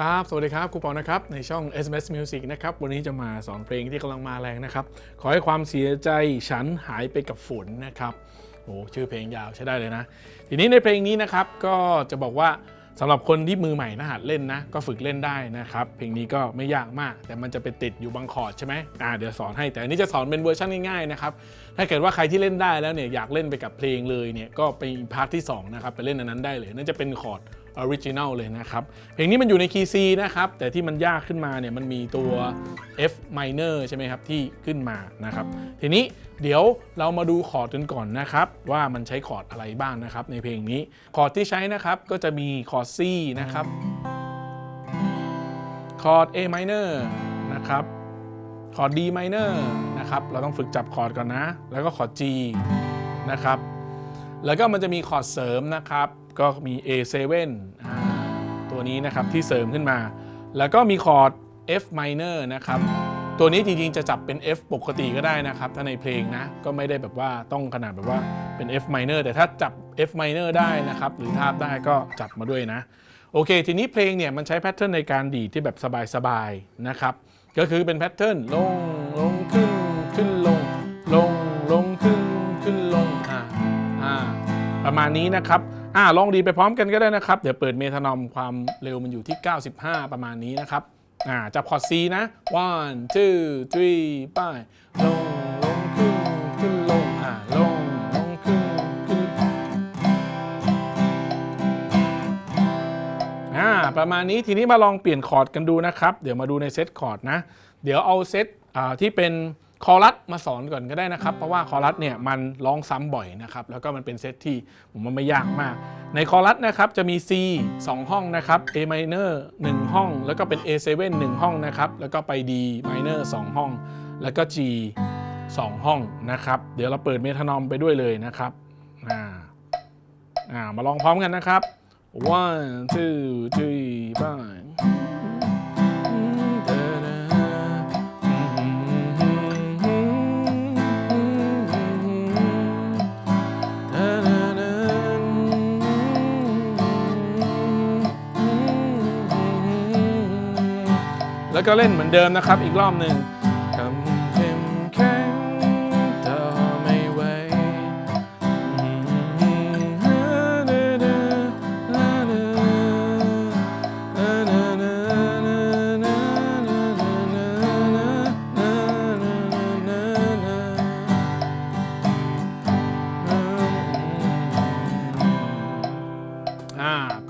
ครับ สวัสดีครับครูปองนะครับ ในช่อง SMS Music นะครับ วันนี้จะมาสอนเพลงที่กำลังมาแรงนะครับ ขอให้ความเสียใจฉันหายไปกับฝนนะครับโอ้ชื่อเพลงยาวใช้ได้เลยนะ ทีนี้ในเพลงนี้นะครับ ก็จะบอกว่าสำหรับคนที่มือใหม่นะหัดเล่นนะ ก็ฝึกเล่นได้นะครับ เพลงนี้ก็ไม่ยากมาก แต่มันจะไปติดอยู่บางคอร์ดใช่ไหมอ่าเดี๋ยวสอนให้ แต่อันนี้จะสอนเป็นเวอร์ชันง่ายๆนะครับ ถ้าเกิดว่าใครที่เล่นได้แล้วเนี่ยอยากเล่นไปกับเพลงเลยเนี่ย ก็ไปพาร์ทที่สองนะครับ ไปเล่นอันนั้นได้เลยนั่นจะเป็นคอร์ด ออริจินัลเลยนะครับ เพลงนี้มันอยู่ในคีย์ C นะครับ แต่ที่มันยากขึ้นมาเนี่ยมันมีตัว F minor ใช่ไหมครับ ที่ขึ้นมานะครับ ทีนี้เดี๋ยวเรามาดูคอร์ดกันก่อนนะครับ ว่ามันใช้คอร์ดอะไรบ้างนะครับในเพลงนี้ คอร์ดที่ใช้นะครับก็จะมีคอร์ด C นะครับ คอร์ด A minor นะครับคอร์ด D minor นะครับ เราต้องฝึกจับคอร์ดก่อนนะ แล้วก็คอร์ด G นะครับ แล้วก็มันจะมีคอร์ดเสริมนะครับ ก็มี A7 อ่าตัวนี้นะครับที่เสริมขึ้นมา แล้วก็มีคอร์ด F minor นะครับ ตัวนี้จริงๆจะจับเป็น F ปกติก็ได้นะครับ ถ้าในเพลงนะ ก็ไม่ได้แบบว่าต้องขนาดแบบว่าเป็น F minor แต่ถ้าจับ F minor ได้นะครับ หรือทาบได้ก็จับมาด้วยนะ โอเค ทีนี้เพลงเนี่ยมันใช้แพทเทิร์นในการดีดที่แบบสบายๆนะครับ ก็คือเป็นแพทเทิร์นลงลงขึ้นขึ้นลงลงลงขึ้นขึ้นลงอ่าอ่าประมาณนี้นะครับ อ่าลองดีไปพร้อมกันก็ได้นะครับ เดี๋ยวเปิดเมทานอมความเร็วมันอยู่ที่ 95 ประมาณนี้นะครับอ่าจับคอร์ด C นะ one two three ไปลงลงขึ้นขึ้นลงอ่าลงลงขึ้นขึ้นอ่าประมาณนี้ทีนี้มาลองเปลี่ยนคอร์ดกันดูนะครับ เดี๋ยวมาดูในเซตคอร์ดนะ เดี๋ยวเอาเซตอ่าที่เป็น คอรัสมาสอนก่อนก็ได้นะครับ เพราะว่าคอรัสเนี่ยมันร้องซ้ำบ่อยนะครับแล้วก็มันเป็นเซตที่ผมว่าไม่ยากมาก ในคอรัสนะครับจะมี C 2 ห้องนะครับ A minor 1 ห้อง แล้วก็เป็น A7 1 ห้องนะครับแล้วก็ไป D minor 2 ห้อง แล้วก็ G 2 ห้องนะครับ เดี๋ยวเราเปิดเมทานอมไปด้วยเลยนะครับอ่าอ่ามาลองพร้อมกันนะครับ one two three five แล้วก็เล่นเหมือนเดิมนะครับอีกรอบหนึ่ง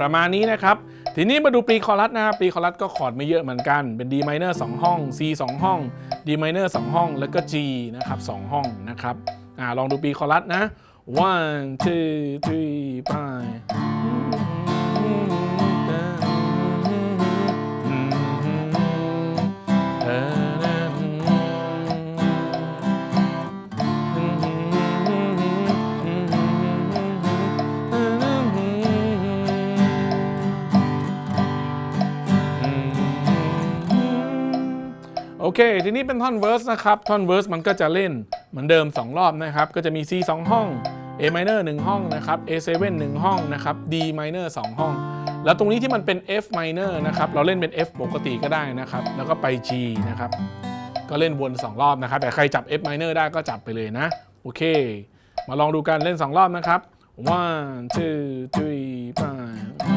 ประมาณนี้นะครับ ทีนี้มาดูปีคอรัสนะครับปีคอรัสก็คอร์ดไม่เยอะเหมือนกัน เป็น D minor 2 ห้อง C 2 ห้อง D minor 2 ห้อง แล้วก็ G นะครับ 2 ห้องนะครับ อ่า ลองดูปีคอรัสนะ one two three five โอเค ทีนี้เป็นท่อนเวิร์สนะครับ ท่อนเวิร์สมันก็จะเล่นเหมือนเดิม 2 รอบนะครับ ก็จะมี C 2 ห้อง A minor 1 ห้องนะครับ A7 1 ห้องนะครับ D minor 2 ห้อง แล้วตรงนี้ที่มันเป็น F minor นะครับ เราเล่นเป็น F ปกติก็ได้นะครับ แล้วก็ไป G นะครับ ก็เล่นวน 2 รอบนะครับ แต่ใครจับ F minor ได้ก็จับไปเลยนะ โอเค มาลองดูกันเล่น 2 รอบนะครับ one two three five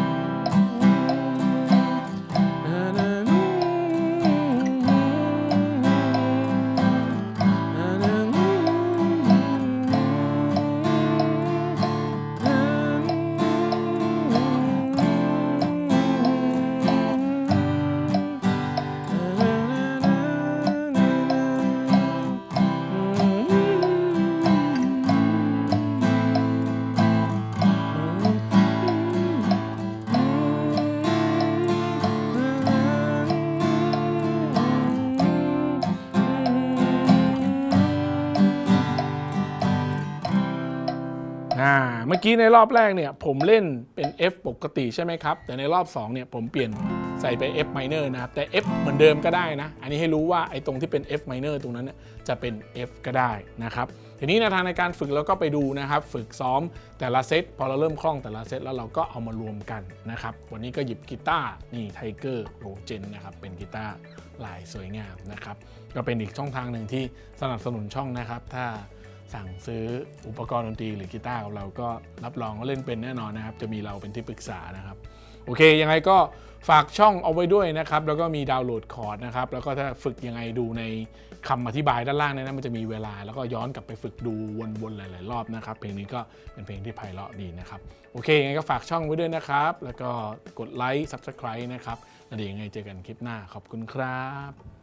อ่าเมื่อกี้ในรอบแรกเนี่ยผมเล่นเป็น F ปกติใช่ไหมครับ แต่ในรอบ2เนี่ยผมเปลี่ยนใส่ไป F minor นะครับ แต่ F เหมือนเดิมก็ได้นะ อันนี้ให้รู้ว่าไอ้ตรงที่เป็น F minor ตรงนั้นน่จะเป็น F ก็ได้นะครับ ทีนี้แนวทางในการฝึกเราก็ไปดูนะครับ ฝึกซ้อมแต่ละเซตพอเราเริ่มคล่องแต่ละเซตแล้วเราก็เอามารวมกันนะครับ วันนี้ก็หยิบกีตาร์นี่ไทเกอร์โรเจนนะครับเป็นกีตาร์ลายสวยงามนะครับ ก็เป็นอีกช่องทางหนึ่งที่สนับสนุนช่องนะครับ ถ้า สั่งซื้ออุปกรณ์ดนตรีหรือกีตาร์กับเราก็รับรองว่าเล่นเป็นแน่นอนนะครับ จะมีเราเป็นที่ปรึกษานะครับ โอเค ยังไงก็ฝากช่องเอาไว้ด้วยนะครับ แล้วก็มีดาวน์โหลดคอร์ดนะครับ แล้วก็ถ้าฝึกยังไงดูในคำอธิบายด้านล่างนยนะมันจะมีเวลา แล้วก็ย้อนกลับไปฝึกดูวนๆหลาย ๆ รอบนะครับ เพลงนี้ก็เป็นเพลงที่ไพเราะดีนะครับ โอเค ยังไงก็ฝากช่องไว้ด้วยนะครับ แล้วก็กดไลค์ Subscribe นะครับแล้วเดี๋ยวยังไงเจอกันคลิปหน้า ขอบคุณครับ